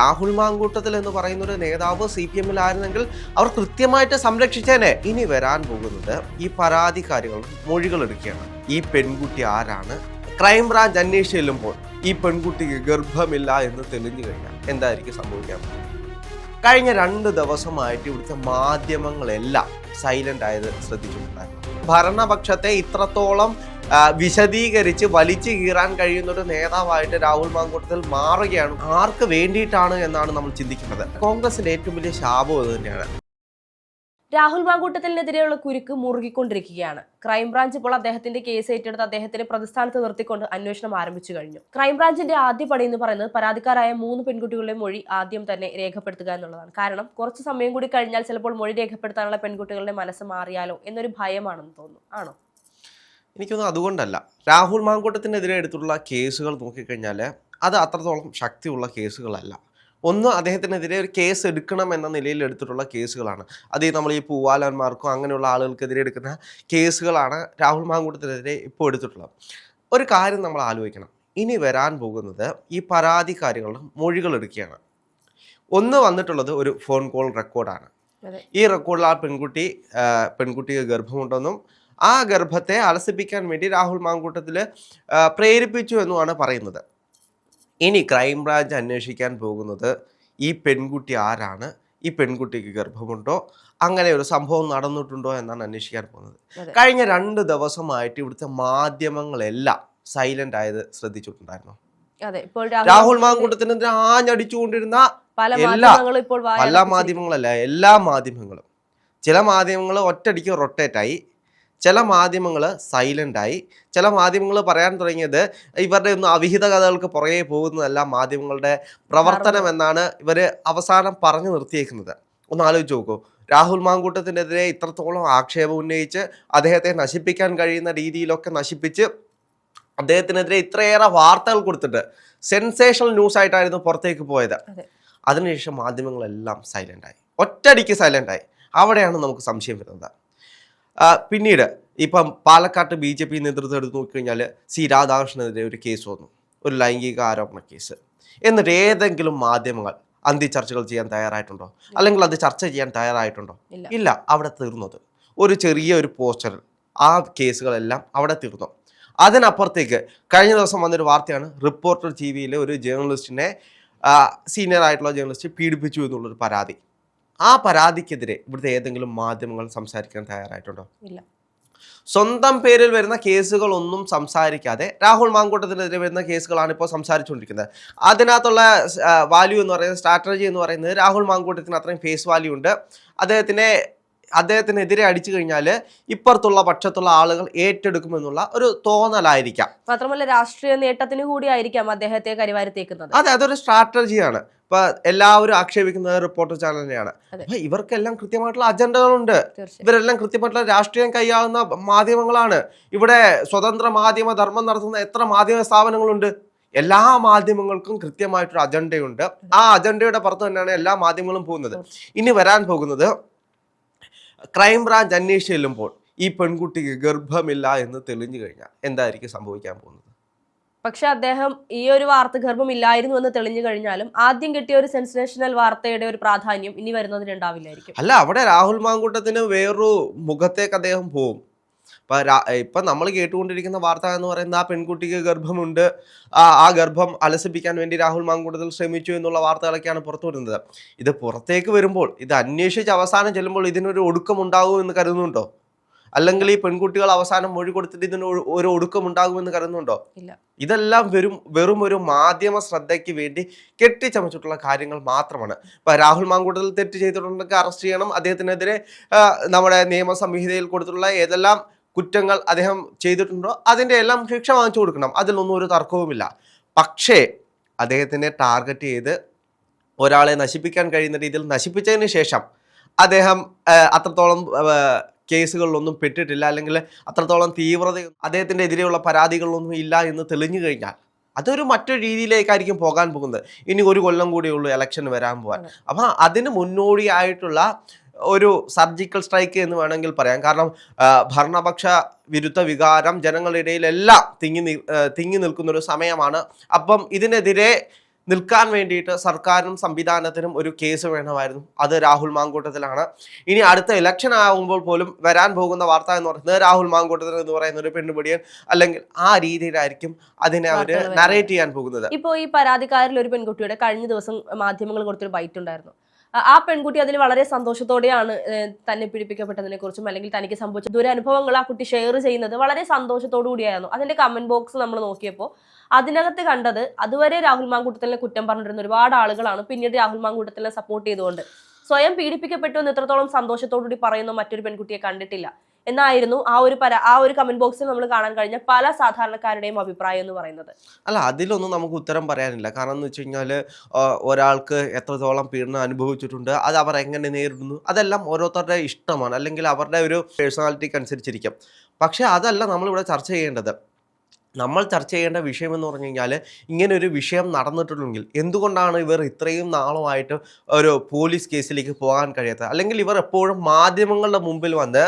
രാഹുൽ മാങ്കൂട്ടത്തിൽ എന്ന് പറയുന്ന ഒരു നേതാവ് സി പി എമ്മിലായിരുന്നെങ്കിൽ അവർ കൃത്യമായിട്ട് സംരക്ഷിച്ചേനെ. ഇനി വരാൻ പോകുന്നത് ഈ പരാതിക്കാരികൾ മൊഴികൾ എടുക്കുകയാണ്. ഈ പെൺകുട്ടി ആരാണ്? ക്രൈംബ്രാഞ്ച് അന്വേഷിച്ച് ചെല്ലുമ്പോൾ ഈ പെൺകുട്ടിക്ക് ഗർഭമില്ല എന്ന് തെളിഞ്ഞു കഴിഞ്ഞാൽ എന്തായിരിക്കും സംഭവിക്കാൻ പോകുന്നത്? കഴിഞ്ഞ രണ്ട് ദിവസമായിട്ട് ഇവിടുത്തെ മാധ്യമങ്ങളെല്ലാം സൈലന്റ് ആയത് ശ്രദ്ധിച്ചിട്ടുണ്ടായിരുന്നു. ഭരണപക്ഷത്തെ ഇത്രത്തോളം വിശദീകരിച്ച് വലിച്ചു കീറാൻ കഴിയുന്ന ഒരു നേതാവായിട്ട് രാഹുൽ മാങ്കൂട്ടത്തിൽ മാറുകയാണ്. ആർക്ക് വേണ്ടിയിട്ടാണ് എന്നാണ് നമ്മൾ ചിന്തിക്കുന്നത്. കോൺഗ്രസിന്റെ ഏറ്റവും വലിയ ശാപം അത് തന്നെയാണ്. രാഹുൽ മാങ്കൂട്ടത്തിനെതിരെയുള്ള കുരുക്ക് മുറുകിക്കൊണ്ടിരിക്കുകയാണ്. ക്രൈംബ്രാഞ്ച് ഇപ്പോൾ അദ്ദേഹത്തിന്റെ കേസ് ഏറ്റെടുത്ത് അദ്ദേഹത്തിന്റെ പ്രതിസ്ഥാനത്ത് നിർത്തിക്കൊണ്ട് അന്വേഷണം ആരംഭിച്ചു കഴിഞ്ഞു. ക്രൈംബ്രാഞ്ചിന്റെ ആദ്യ പടി എന്ന് പറയുന്നത് പരാതിക്കാരായ മൂന്ന് പെൺകുട്ടികളുടെ മൊഴി ആദ്യം തന്നെ രേഖപ്പെടുത്തുക എന്നുള്ളതാണ്. കാരണം കുറച്ച് സമയം കൂടി കഴിഞ്ഞാൽ ചിലപ്പോൾ മൊഴി രേഖപ്പെടുത്താനുള്ള പെൺകുട്ടികളുടെ മനസ്സ് മാറിയാലോ എന്നൊരു ഭയമാണെന്ന് തോന്നുന്നു. ആണോ? എനിക്കൊന്നും അതുകൊണ്ടല്ല. രാഹുൽ മാങ്കൂട്ടത്തിനെതിരെ എടുത്തുള്ള കേസുകൾ നോക്കിക്കഴിഞ്ഞാൽ അത് അത്രത്തോളം ശക്തിയുള്ള കേസുകളല്ല. ഒന്ന് അദ്ദേഹത്തിനെതിരെ ഒരു കേസ് എടുക്കണം എന്ന നിലയിൽ എടുത്തിട്ടുള്ള കേസുകളാണ് അത് നമ്മൾ ഈ പൂവാലന്മാർക്കോ അങ്ങനെയുള്ള ആളുകൾക്കെതിരെ എടുക്കുന്ന കേസുകളാണ് രാഹുൽ മാങ്കൂട്ടത്തിനെതിരെ ഇപ്പോൾ എടുത്തിട്ടുള്ളത്. ഒരു കാര്യം നമ്മൾ ആലോചിക്കണം. ഇനി വരാൻ പോകുന്നത് ഈ പരാതിക്കാരികളുടെ മൊഴികൾ എടുക്കുകയാണ്. ഒന്ന് വന്നിട്ടുള്ളത് ഒരു ഫോൺ കോൾ റെക്കോർഡാണ്. ഈ റെക്കോർഡിൽ ആ പെൺകുട്ടി പെൺകുട്ടിക്ക് ഗർഭമുണ്ടെന്നും ആ ഗർഭത്തെ അലസിപ്പിക്കാൻ വേണ്ടി രാഹുൽ മാങ്കൂട്ടത്തിൽ പ്രേരിപ്പിച്ചു എന്നുമാണ് പറയുന്നത്. ഇനി ക്രൈംബ്രാഞ്ച് അന്വേഷിക്കാൻ പോകുന്നത് ഈ പെൺകുട്ടി ആരാണ്? ഈ പെൺകുട്ടിക്ക് ഗർഭമുണ്ടോ? അങ്ങനെ ഒരു സംഭവം നടന്നിട്ടുണ്ടോ എന്നാണ് അന്വേഷിക്കാൻ പോകുന്നത്. കഴിഞ്ഞ രണ്ട് ദിവസമായിട്ട് ഇവിടുത്തെ മാധ്യമങ്ങളെല്ലാം സൈലന്റ് ആയത് ശ്രദ്ധിച്ചിട്ടുണ്ടായിരുന്നു? രാഹുൽ മാങ്കൂട്ടത്തിനെതിരെ ആഞ്ഞടിച്ചുകൊണ്ടിരുന്ന എല്ലാ- പല മാധ്യമങ്ങളല്ല എല്ലാ മാധ്യമങ്ങളും. ചില മാധ്യമങ്ങൾ ഒറ്റടിക്ക് റൊട്ടേറ്റ് ആയി. ചില മാധ്യമങ്ങൾ സൈലന്റായി ചില മാധ്യമങ്ങൾ പറയാൻ തുടങ്ങിയത് ഇവരുടെ ഒന്നും അവിഹിത കഥകൾക്ക് പുറകെ പോകുന്നതല്ല മാധ്യമങ്ങളുടെ പ്രവർത്തനം എന്നാണ് ഇവർ അവസാനം പറഞ്ഞു നിർത്തിയേക്കുന്നത്. ഒന്ന് ആലോചിച്ച് നോക്കൂ. രാഹുൽ മാങ്കൂട്ടത്തിനെതിരെ ഇത്രത്തോളം ആക്ഷേപം ഉന്നയിച്ച് അദ്ദേഹത്തെ നശിപ്പിക്കാൻ കഴിയുന്ന രീതിയിലൊക്കെ നശിപ്പിച്ച് അദ്ദേഹത്തിനെതിരെ ഇത്രയേറെ വാർത്തകൾ കൊടുത്തിട്ട് സെൻസേഷണൽ ന്യൂസ് ആയിട്ടായിരുന്നു പുറത്തേക്ക് പോയത്. അതെ. അതിനുശേഷം മാധ്യമങ്ങളെല്ലാം സൈലന്റായി ആയി. ഒറ്റയടിക്ക് സൈലന്റ് ആയി. അവിടെയാണ് നമുക്ക് സംശയം വരുന്നത്. പിന്നീട് ഇപ്പം പാലക്കാട്ട് ബി ജെ പി നേതൃത്വം എടുത്ത് നോക്കിക്കഴിഞ്ഞാൽ സി രാധാകൃഷ്ണനെതിരെ ഒരു കേസ് വന്നു. ഒരു ലൈംഗിക ആരോപണ കേസ്. എന്നിട്ട് ഏതെങ്കിലും മാധ്യമങ്ങൾ അന്തി ചർച്ചകൾ ചെയ്യാൻ തയ്യാറായിട്ടുണ്ടോ? അല്ലെങ്കിൽ അത് ചർച്ച ചെയ്യാൻ തയ്യാറായിട്ടുണ്ടോ? ഇല്ല. അവിടെ തീർന്നത്. ഒരു ചെറിയ ഒരു പോസ്റ്ററിൽ ആ കേസുകളെല്ലാം അവിടെ തീർന്നു. അതിനപ്പുറത്തേക്ക് കഴിഞ്ഞ ദിവസം വന്നൊരു വാർത്തയാണ്. റിപ്പോർട്ടർ ടി വിയിലെ ഒരു ജേർണലിസ്റ്റിനെ സീനിയർ ആയിട്ടുള്ള ജേർണലിസ്റ്റ് പീഡിപ്പിച്ചു എന്നുള്ളൊരു പരാതി. ആ പരാതിക്കെതിരെ ഇവിടുത്തെ ഏതെങ്കിലും മാധ്യമങ്ങൾ സംസാരിക്കാൻ തയ്യാറായിട്ടുണ്ടോ? ഇല്ല. സ്വന്തം പേരിൽ വരുന്ന കേസുകളൊന്നും സംസാരിക്കാതെ രാഹുൽ മാങ്കൂട്ടത്തിനെതിരെ വരുന്ന കേസുകളാണ് ഇപ്പോൾ സംസാരിച്ചുകൊണ്ടിരിക്കുന്നത്. അതിനകത്തുള്ള വാല്യൂ എന്ന് പറയുന്നത് സ്ട്രാറ്റജി എന്ന് പറയുന്നത് രാഹുൽ മാങ്കൂട്ടത്തിന് അത്രയും ഫേസ് വാല്യൂ ഉണ്ട്. അദ്ദേഹത്തിനെ അദ്ദേഹത്തിനെതിരെ അടിച്ചു കഴിഞ്ഞാൽ ഇപ്പുറത്തുള്ള പക്ഷത്തുള്ള ആളുകൾ ഏറ്റെടുക്കുമെന്നുള്ള ഒരു തോന്നലായിരിക്കാം. മാത്രമല്ല രാഷ്ട്രീയ നേട്ടത്തിന് കൂടി ആയിരിക്കാം അദ്ദേഹത്തെ കരിവാരത്തേക്കുന്നത്. അതെ അതൊരു സ്ട്രാറ്റജിയാണ്. ഇപ്പൊ എല്ലാവരും ആക്ഷേപിക്കുന്നത് റിപ്പോർട്ടർ ചാനലിനെയാണ്. തന്നെയാണ് അപ്പൊ ഇവർക്കെല്ലാം കൃത്യമായിട്ടുള്ള അജണ്ടകളുണ്ട്. ഇവരെല്ലാം കൃത്യമായിട്ടുള്ള രാഷ്ട്രീയം കൈയാളുന്ന മാധ്യമങ്ങളാണ്. ഇവിടെ സ്വതന്ത്ര മാധ്യമ ധർമ്മം നടത്തുന്ന എത്ര മാധ്യമ സ്ഥാപനങ്ങളുണ്ട്? എല്ലാ മാധ്യമങ്ങൾക്കും കൃത്യമായിട്ടൊരു അജണ്ടയുണ്ട്. ആ അജണ്ടയുടെ പുറത്ത് തന്നെയാണ് എല്ലാ മാധ്യമങ്ങളും പോകുന്നത്. ഇനി വരാൻ പോകുന്നത് ക്രൈംബ്രാഞ്ച് അന്വേഷിച്ച് ചെല്ലുമ്പോൾ ഈ പെൺകുട്ടിക്ക് ഗർഭമില്ല എന്ന് തെളിഞ്ഞു കഴിഞ്ഞാൽ എന്തായിരിക്കും സംഭവിക്കാൻ പോകുന്നത്? പക്ഷെ അദ്ദേഹം ഈ ഒരു വാർത്ത ഗർഭമില്ലായിരുന്നു എന്ന് തെളിഞ്ഞു കഴിഞ്ഞാലും ആദ്യം കിട്ടിയ ഒരു സെൻസേഷണൽ വാർത്തയുടെ ഒരു പ്രാധാന്യം ഇനി വരുന്നതിന് ഉണ്ടാവില്ലായിരിക്കും. അല്ല അവിടെ രാഹുൽ മാങ്കൂട്ടത്തിന് വേറൊരു മുഖത്തേക്ക് അദ്ദേഹം പോവും. ഇപ്പൊ ഇപ്പം നമ്മൾ കേട്ടുകൊണ്ടിരിക്കുന്ന വാർത്ത എന്ന് പറയുന്നത് ആ പെൺകുട്ടിക്ക് ഗർഭമുണ്ട്. ആ ഗർഭം അലസിപ്പിക്കാൻ വേണ്ടി രാഹുൽ മാങ്കൂട്ടത്തിൽ ശ്രമിച്ചു എന്നുള്ള വാർത്തകളൊക്കെയാണ് പുറത്തു വരുന്നത്. ഇത് പുറത്തേക്ക് വരുമ്പോൾ ഇത് അന്വേഷിച്ച് അവസാനം ചെല്ലുമ്പോൾ ഇതിനൊരു ഒടുക്കം ഉണ്ടാകും എന്ന് കരുതുന്നുണ്ടോ? അല്ലെങ്കിൽ ഈ പെൺകുട്ടികൾ അവസാനം മൊഴി കൊടുത്തിട്ട് ഇതിന് ഒരു- ഒടുക്കം ഉണ്ടാകുമെന്ന് കരുതുന്നുണ്ടോ. ഇതെല്ലാം വെറും വെറും ഒരു മാധ്യമ ശ്രദ്ധയ്ക്ക് വേണ്ടി കെട്ടിച്ചമച്ചിട്ടുള്ള കാര്യങ്ങൾ മാത്രമാണ്. ഇപ്പൊ രാഹുൽ മാങ്കൂട്ടത്തിൽ തെറ്റ് ചെയ്തിട്ടുണ്ടെങ്കിൽ അറസ്റ്റ് ചെയ്യണം. അദ്ദേഹത്തിനെതിരെ നമ്മുടെ നിയമ സംഹിതയിൽ കൊടുത്തിട്ടുള്ള ഏതെല്ലാം കുറ്റങ്ങൾ അദ്ദേഹം ചെയ്തിട്ടുണ്ടോ? അതിന്റെ എല്ലാം ശിക്ഷ വാങ്ങിച്ചു കൊടുക്കണം. അതിലൊന്നും ഒരു തർക്കവുമില്ല. പക്ഷേ അദ്ദേഹത്തിനെ ടാർഗറ്റ് ചെയ്ത് ഒരാളെ നശിപ്പിക്കാൻ കഴിയുന്ന രീതിയിൽ നശിപ്പിച്ചതിന് ശേഷം അദ്ദേഹം അത്രത്തോളം കേസുകളിലൊന്നും പെട്ടിട്ടില്ല. അല്ലെങ്കിൽ അത്രത്തോളം തീവ്രത അദ്ദേഹത്തിന്റെ എതിരെയുള്ള പരാതികളൊന്നും ഇല്ല എന്ന് തെളിഞ്ഞു കഴിഞ്ഞാൽ അതൊരു മറ്റൊരു രീതിയിലേക്കായിരിക്കും പോകാൻ പോകുന്നത്. ഇനി ഒരു കൊല്ലം കൂടിയുള്ളൂ എലക്ഷൻ ഇലക്ഷൻ വരാൻ പോകാൻ. അപ്പം അതിന് മുന്നോടിയായിട്ടുള്ള ഒരു സർജിക്കൽ സ്ട്രൈക്ക് എന്ന് വേണമെങ്കിൽ പറയാം. കാരണം ഭരണപക്ഷ വിരുദ്ധ വികാരം ജനങ്ങളുടെ ഇടയിലെല്ലാം തിങ്ങി തിങ്ങി നിൽക്കുന്ന ഒരു സമയമാണ്. അപ്പം ഇതിനെതിരെ നിൽക്കാൻ വേണ്ടിയിട്ട് സർക്കാരിനും സംവിധാനത്തിനും ഒരു കേസ് വേണമായിരുന്നു. അത് രാഹുൽ മാങ്കൂട്ടത്തിലാണ്. ഇനി അടുത്ത ഇലക്ഷൻ ആകുമ്പോൾ പോലും വരാൻ പോകുന്ന വാർത്ത എന്ന് പറയുന്നത് രാഹുൽ മാങ്കൂട്ടത്തിൽ എന്ന് പറയുന്ന ഒരു പെണ്ണുപിടിയൻ അല്ലെങ്കിൽ ആ രീതിയിലായിരിക്കും അതിനെ അവർ നറേറ്റ് ചെയ്യാൻ പോകുന്നത്. ഇപ്പോൾ ഈ പരാതിക്കാരിൽ ഒരു പെൺകുട്ടിയുടെ കഴിഞ്ഞ ദിവസം മാധ്യമങ്ങൾ കൊടുത്തൊരു ബൈറ്റ് ഉണ്ടായിരുന്നു. ആ- പെൺകുട്ടി അതിൽ വളരെ സന്തോഷത്തോടെയാണ് തന്നെ പീഡിപ്പിക്കപ്പെട്ടതിനെ കുറിച്ചും അല്ലെങ്കിൽ തനിക്ക് സംഭവിച്ച ദുരനുഭവങ്ങൾ ആ കുട്ടി ഷെയർ ചെയ്യുന്നത് വളരെ സന്തോഷത്തോടു കൂടിയായിരുന്നു. അതിന്റെ കമന്റ് ബോക്സ് നമ്മൾ നോക്കിയപ്പോൾ അതിനകത്ത് കണ്ടത് അതുവരെ രാഹുൽ മാങ്കൂട്ടത്തിലെ കുറ്റം പറഞ്ഞിരുന്ന ഒരുപാട് ആളുകളാണ്. പിന്നീട് രാഹുൽ മാങ്കൂട്ടത്തിനെ സപ്പോർട്ട് ചെയ്തുകൊണ്ട് സ്വയം പീഡിപ്പിക്കപ്പെട്ടു എന്ന് എത്രത്തോളം സന്തോഷത്തോടുകൂടി പറയുന്ന മറ്റൊരു പെൺകുട്ടിയെ കണ്ടിട്ടില്ല. എന്നായിരുന്നു ആ ഒരു പല ആ ഒരു കമന്റ് ബോക്സിൽ നമ്മൾ കാണാൻ കഴിഞ്ഞ പല സാധാരണക്കാരുടെയും അഭിപ്രായം എന്ന് പറയുന്നത്. അല്ല അതിലൊന്നും നമുക്ക് ഉത്തരം പറയാനില്ല. കാരണം എന്ന് വെച്ച് കഴിഞ്ഞാൽ ഒരാൾക്ക് എത്രത്തോളം പീഡനം അനുഭവിച്ചിട്ടുണ്ട് അത് അവർ എങ്ങനെ നേരിടുന്നു അതെല്ലാം ഓരോരുത്തരുടെ ഇഷ്ടമാണ്. അല്ലെങ്കിൽ അവരുടെ ഒരു പേഴ്സണാലിറ്റിക്ക് അനുസരിച്ചിരിക്കും. പക്ഷേ അതല്ല നമ്മളിവിടെ ചർച്ച ചെയ്യേണ്ടത്. നമ്മൾ ചർച്ച ചെയ്യേണ്ട വിഷയം എന്ന് പറഞ്ഞു കഴിഞ്ഞാൽ ഇങ്ങനെ ഒരു വിഷയം നടന്നിട്ടുണ്ടെങ്കിൽ എന്തുകൊണ്ടാണ് ഇവർ ഇത്രയും നാളുമായിട്ട് ഒരു പോലീസ് കേസിലേക്ക് പോകാൻ കഴിയാത്തത്? അല്ലെങ്കിൽ ഇവർ എപ്പോഴും മാധ്യമങ്ങളുടെ മുമ്പിൽ വന്ന്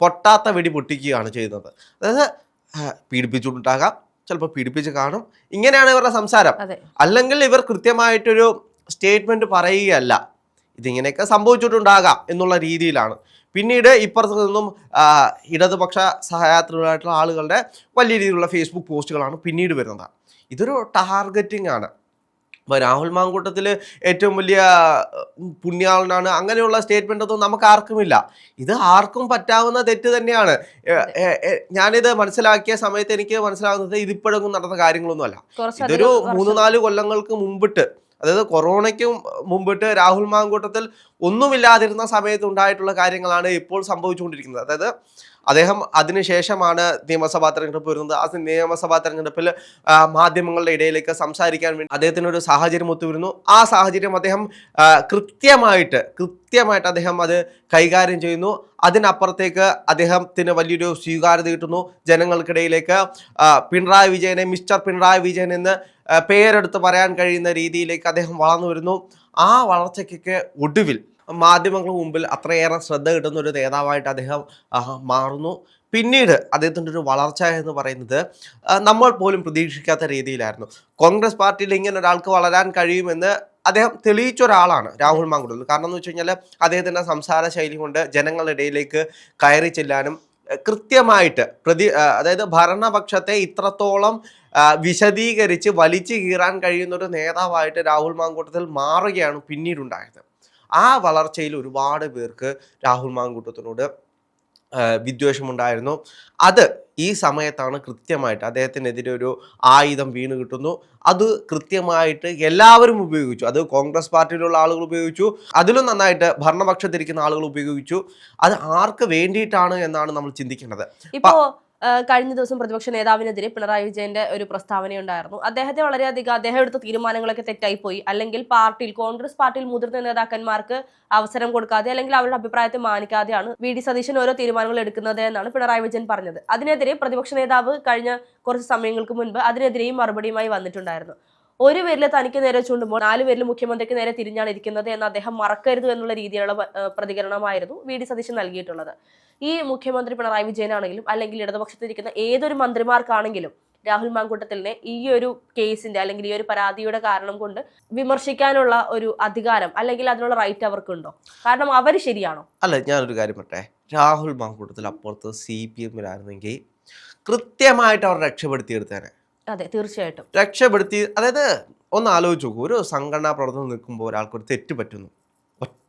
പൊട്ടാത്ത വെടി പൊട്ടിക്കുകയാണ് ചെയ്യുന്നത്. അതായത് പീഡിപ്പിച്ചുണ്ടാകാം ചിലപ്പോൾ പീഡിപ്പിച്ച് കാണും. ഇങ്ങനെയാണ് ഇവരുടെ സംസാരം. അല്ലെങ്കിൽ ഇവർ കൃത്യമായിട്ടൊരു സ്റ്റേറ്റ്മെന്റ് പറയുകയല്ല. ഇതിങ്ങനെയൊക്കെ സംഭവിച്ചിട്ടുണ്ടാകാം എന്നുള്ള രീതിയിലാണ്. പിന്നീട് ഇപ്പുറത്ത് നിന്നും ഇടതുപക്ഷ സഹയാത്രികളായിട്ടുള്ള ആളുകളുടെ വലിയ രീതിയിലുള്ള ഫേസ്ബുക്ക് പോസ്റ്റുകളാണ് പിന്നീട് വരുന്നത്. ഇതൊരു ടാർഗറ്റിംഗ് ആണ്. ഇപ്പോൾ രാഹുൽ മാങ്കൂട്ടത്തിൽ ഏറ്റവും വലിയ പുണ്യാളനാണ്. അങ്ങനെയുള്ള സ്റ്റേറ്റ്മെന്റ് ഒന്നും നമുക്ക് ആർക്കുമില്ല. ഇത് ആർക്കും പറ്റാവുന്ന തെറ്റ് തന്നെയാണ്. ഞാനിത് മനസ്സിലാക്കിയ സമയത്ത് എനിക്ക് മനസ്സിലാകുന്നത് ഇതിപ്പോഴൊന്നും നടന്ന കാര്യങ്ങളൊന്നുമല്ല. അല്ല ഇതൊരു മൂന്ന് നാല് കൊല്ലങ്ങൾക്ക് മുമ്പിട്ട് അതായത് കൊറോണയ്ക്കും മുമ്പിട്ട് രാഹുൽ മാങ്കൂട്ടത്തിൽ ഒന്നുമില്ലാതിരുന്ന സമയത്ത് ഉണ്ടായിട്ടുള്ള കാര്യങ്ങളാണ് ഇപ്പോൾ സംഭവിച്ചുകൊണ്ടിരിക്കുന്നത്. അതായത് അദ്ദേഹം അതിനുശേഷമാണ് നിയമസഭാ തെരഞ്ഞെടുപ്പ് വരുന്നത്. ആ നിയമസഭാ തെരഞ്ഞെടുപ്പിൽ മാധ്യമങ്ങളുടെ ഇടയിലേക്ക് സംസാരിക്കാൻ വേണ്ടി അദ്ദേഹത്തിന് ഒരു സാഹചര്യം ഒത്തുവരുന്നു. ആ സാഹചര്യം അദ്ദേഹം കൃത്യമായിട്ട് കൃത്യമായിട്ട് അദ്ദേഹം അത് കൈകാര്യം ചെയ്യുന്നു. അതിനപ്പുറത്തേക്ക് അദ്ദേഹത്തിന് വലിയൊരു സ്വീകാര്യത കിട്ടുന്നു. ജനങ്ങൾക്കിടയിലേക്ക് പിണറായി വിജയനെ മിസ്റ്റർ പിണറായി വിജയൻ എന്ന് പേരെടുത്ത് പറയാൻ കഴിയുന്ന രീതിയിലേക്ക് അദ്ദേഹം വളർന്നു വരുന്നു. ആ വളർച്ചയ്ക്കൊക്കെ ഒടുവിൽ മാധ്യമങ്ങൾക്ക് മുമ്പിൽ അത്രയേറെ ശ്രദ്ധ കിട്ടുന്ന ഒരു നേതാവായിട്ട് അദ്ദേഹം മാറുന്നു. പിന്നീട് അദ്ദേഹത്തിന്റെ ഒരു വളർച്ച എന്ന് പറയുന്നത് നമ്മൾ പോലും പ്രതീക്ഷിക്കാത്ത രീതിയിലായിരുന്നു. കോൺഗ്രസ് പാർട്ടിയിൽ ഇങ്ങനെ ഒരാൾക്ക് വളരാൻ കഴിയുമെന്ന് അദ്ദേഹം തെളിയിച്ച ഒരാളാണ് രാഹുൽ മാങ്കുടൽ കാരണം എന്ന് വെച്ച് കഴിഞ്ഞാൽ അദ്ദേഹത്തിന്റെ സംസാര ശൈലി കൊണ്ട് ജനങ്ങളുടെ ഇടയിലേക്ക് കയറി ചെല്ലാനും കൃത്യമായിട്ട് പ്രതി അതായത് ഭരണപക്ഷത്തെ ഇത്രത്തോളം വിശദീകരിച്ച് വലിച്ചു കീറാൻ കഴിയുന്ന ഒരു നേതാവായിട്ട് രാഹുൽ മാങ്കൂട്ടത്തിൽ മാറുകയാണ് പിന്നീടുണ്ടായത്. ആ വളർച്ചയിൽ ഒരുപാട് പേർക്ക് രാഹുൽ മാങ്കൂട്ടത്തിനോട് വിദ്വേഷമുണ്ടായിരുന്നു. അത് ഈ സമയത്താണ് കൃത്യമായിട്ട് അദ്ദേഹത്തിനെതിരെ ഒരു ആയുധം വീണ് കിട്ടുന്നു. അത് കൃത്യമായിട്ട് എല്ലാവരും ഉപയോഗിച്ചു. അത് കോൺഗ്രസ് പാർട്ടിയിലുള്ള ആളുകൾ ഉപയോഗിച്ചു. അതിലും നന്നായിട്ട് ഭരണപക്ഷത്തിരിക്കുന്ന ആളുകൾ ഉപയോഗിച്ചു. അത് ആർക്ക് വേണ്ടിയിട്ടാണ് എന്നാണ് നമ്മൾ ചിന്തിക്കേണ്ടത്. ഇപ്പോ ആ, കഴിഞ്ഞ ദിവസം പ്രതിപക്ഷ നേതാവിനെതിരെ പിണറായി വിജയന്റെ ഒരു പ്രസ്താവനയുണ്ടായിരുന്നു. അദ്ദേഹത്തെ വളരെയധികം അദ്ദേഹം എടുത്ത തീരുമാനങ്ങളൊക്കെ തെറ്റായി പോയി അല്ലെങ്കിൽ പാർട്ടിയിൽ കോൺഗ്രസ് പാർട്ടിയിൽ മുതിർന്ന നേതാക്കന്മാർക്ക് അവസരം കൊടുക്കാതെ അല്ലെങ്കിൽ അവരുടെ അഭിപ്രായത്തെ മാനിക്കാതെയാണ് വി. ഡി. സതീശൻ ഓരോ തീരുമാനങ്ങൾ എടുക്കുന്നത് എന്നാണ് പിണറായി വിജയൻ പറഞ്ഞത്. അതിനെതിരെ പ്രതിപക്ഷ നേതാവ് കഴിഞ്ഞ കുറച്ച് സമയങ്ങൾക്ക് മുൻപ് അതിനെതിരെയും മറുപടിയുമായി വന്നിട്ടുണ്ടായിരുന്നു. ഒരു പേരിൽ തനിക്ക് നേരെ ചൂണ്ടുമ്പോൾ നാല് പേരിൽ മുഖ്യമന്ത്രിക്ക് നേരെ തിരിഞ്ഞാണ് ഇരിക്കുന്നത് എന്ന് അദ്ദേഹം മറക്കരുത് എന്നുള്ള രീതിയിലുള്ള പ്രതികരണമായിരുന്നു വി. ഡി. സതീശൻ നൽകിയിട്ടുള്ളത്. ഈ മുഖ്യമന്ത്രി പിണറായി വിജയനാണെങ്കിലും അല്ലെങ്കിൽ ഇടതുപക്ഷത്തിരിക്കുന്ന ഏതൊരു മന്ത്രിമാർക്കാണെങ്കിലും രാഹുൽ മാങ്കൂട്ടത്തിലിനെ ഈ ഒരു കേസിന്റെ അല്ലെങ്കിൽ ഈ ഒരു പരാതിയുടെ കാരണം കൊണ്ട് വിമർശിക്കാനുള്ള ഒരു അധികാരം അല്ലെങ്കിൽ അതിനുള്ള റൈറ്റ് അവർക്കുണ്ടോ? കാരണം അവർ ശരിയാണോ? അല്ല ഞാനൊരു കാര്യം പറട്ടെ രാഹുൽ മാങ്കൂട്ടത്തിൽ അപ്പുറത്ത് സി പി എമ്മിലായിരുന്നെങ്കിൽ കൃത്യമായിട്ട് അവർ രക്ഷപ്പെടുത്തിയെടുത്തേനെ. അതെ തീർച്ചയായിട്ടും. രക്ഷപ്പെടുത്തി അതായത് ഒന്ന് ആലോചിച്ച് നോക്കൂ. ഒരു സംഘടനാ പ്രവർത്തനം നിൽക്കുമ്പോൾ ഒരാൾക്കൊരു തെറ്റ് പറ്റുന്നു.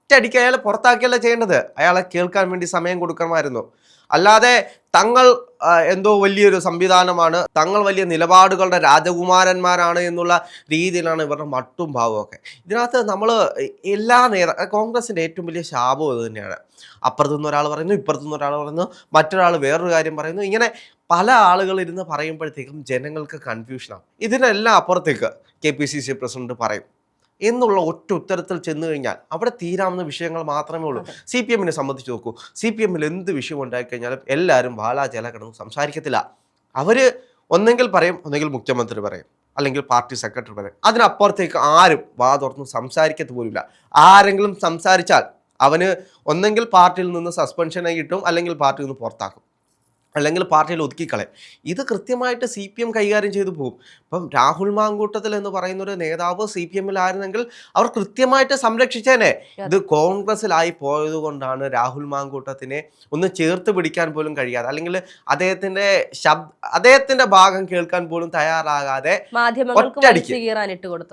ഒറ്റയടിക്ക് അയാളെ പുറത്താക്കിയല്ല ചെയ്യേണ്ടത്? അയാളെ കേൾക്കാൻ വേണ്ടി സമയം കൊടുക്കണമായിരുന്നു. അല്ലാതെ തങ്ങൾ എന്തോ വലിയൊരു സംവിധാനമാണ് തങ്ങൾ വലിയ നിലപാടുകളുടെ രാജകുമാരന്മാരാണ് എന്നുള്ള രീതിയിലാണ് ഇവരുടെ മട്ടും ഭാവമൊക്കെ. ഇതിനകത്ത് നമ്മൾ എല്ലാ നേതാ കോൺഗ്രസിന്റെ ഏറ്റവും വലിയ ശാപം ഇത് തന്നെയാണ്. അപ്പുറത്തുനിന്ന് ഒരാൾ പറയുന്നു ഇപ്പുറത്തുനിന്ന് ഒരാൾ പറയുന്നു മറ്റൊരാൾ വേറൊരു കാര്യം പറയുന്നു. ഇങ്ങനെ പല ആളുകൾ ഇരുന്ന് പറയുമ്പോഴത്തേക്കും ജനങ്ങൾക്ക് കൺഫ്യൂഷനാണ് ഇതിനെല്ലാം അപ്പുറത്തേക്ക് K P C C president പറയും. എന്നുള്ള ഒറ്റ ഉത്തരത്തിൽ ചെന്ന് കഴിഞ്ഞാൽ അവിടെ തീരാവുന്ന വിഷയങ്ങൾ മാത്രമേ ഉള്ളൂ. സി പി എമ്മിനെ സംബന്ധിച്ച് നോക്കൂ. സി പി എമ്മിൽ എന്ത് വിഷയം ഉണ്ടായിക്കഴിഞ്ഞാലും എല്ലാവരും വാലാചല കിടന്ന് സംസാരിക്കത്തില്ല. അവർ ഒന്നെങ്കിൽ പറയും ഒന്നെങ്കിൽ മുഖ്യമന്ത്രി പറയും അല്ലെങ്കിൽ പാർട്ടി സെക്രട്ടറി പറയും. അതിനപ്പുറത്തേക്ക് ആരും വാ തുറന്ന് സംസാരിക്കത്ത് പോലുമില്ല. ആരെങ്കിലും സംസാരിച്ചാൽ അവന് ഒന്നെങ്കിൽ പാർട്ടിയിൽ നിന്ന് സസ്പെൻഷനെ കിട്ടും അല്ലെങ്കിൽ പാർട്ടിയിൽ നിന്ന് പുറത്താക്കും. അല്ലെങ്കിൽ പാർട്ടിയിൽ ഒതുക്കിക്കളയും. ഇത് കൃത്യമായിട്ട് സി പി എം കൈകാര്യം ചെയ്തു പോകും. ഇപ്പം രാഹുൽ മാങ്കൂട്ടത്തിൽ എന്ന് പറയുന്ന ഒരു നേതാവ് സി പി എമ്മിലായിരുന്നെങ്കിൽ അവർ കൃത്യമായിട്ട് സംരക്ഷിച്ചേനെ. ഇത് കോൺഗ്രസിലായി പോയത് കൊണ്ടാണ് രാഹുൽ മാങ്കൂട്ടത്തിനെ ഒന്ന് ചേർത്ത് പിടിക്കാൻ പോലും കഴിയാതെ അല്ലെങ്കിൽ അദ്ദേഹത്തിന്റെ ശബ്ദ അദ്ദേഹത്തിന്റെ ഭാഗം കേൾക്കാൻ പോലും തയ്യാറാകാതെ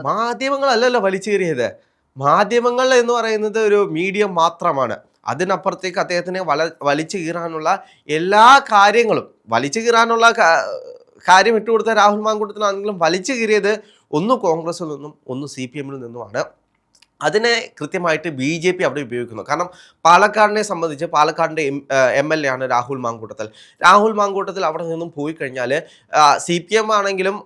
മാധ്യമങ്ങളല്ലല്ലോ വലിച്ചേറിയത് മാധ്യമങ്ങൾ എന്ന് പറയുന്നത് ഒരു മീഡിയം മാത്രമാണ്. അതിനപ്പുറത്തേക്ക് അദ്ദേഹത്തിനെ വല വലിച്ചു കീറാനുള്ള എല്ലാ കാര്യങ്ങളും വലിച്ചു കീറാനുള്ള കാര്യം ഇട്ടുകൊടുത്ത രാഹുൽ മാങ്കൂട്ടത്തിനാണെങ്കിലും വലിച്ചു കീറിയത് ഒന്ന് കോൺഗ്രസിൽ നിന്നും ഒന്ന് സി പി എമ്മിൽ നിന്നുമാണ്. അതിനെ കൃത്യമായിട്ട് ബി ജെ പി അവിടെ ഉപയോഗിക്കുന്നു. കാരണം പാലക്കാടിനെ സംബന്ധിച്ച് പാലക്കാടിന്റെ എം എം എൽ എ ആണ് രാഹുൽ മാങ്കൂട്ടത്തിൽ. രാഹുൽ മാങ്കൂട്ടത്തിൽ അവിടെ നിന്നും പോയി കഴിഞ്ഞാൽ സി പി എം ആണെങ്കിലും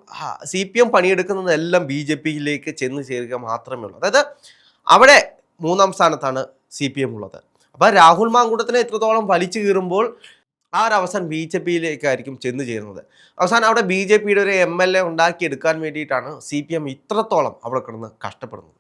സി പി എം പണിയെടുക്കുന്നതെല്ലാം ബി ജെ പിയിലേക്ക് ചെന്ന് ചേരുക മാത്രമേ ഉള്ളൂ. അതായത് അവിടെ മൂന്നാം സ്ഥാനത്താണ് സി പി എം ഉള്ളത്. അപ്പൊ രാഹുൽ മാങ്കൂട്ടത്തിനെ എത്രത്തോളം വലിച്ചു കീറുമ്പോൾ ആ ഒരു അവസാനം ബി ജെ പിയിലേക്കായിരിക്കും ചെന്ന് ചേരുന്നത്. അവസാനം അവിടെ ബി ജെ പിയുടെ ഒരു എം എൽ എ ഉണ്ടാക്കിയെടുക്കാൻ വേണ്ടിയിട്ടാണ് സി പി എം ഇത്രത്തോളം അവിടെ കിടന്ന് കഷ്ടപ്പെടുന്നത്.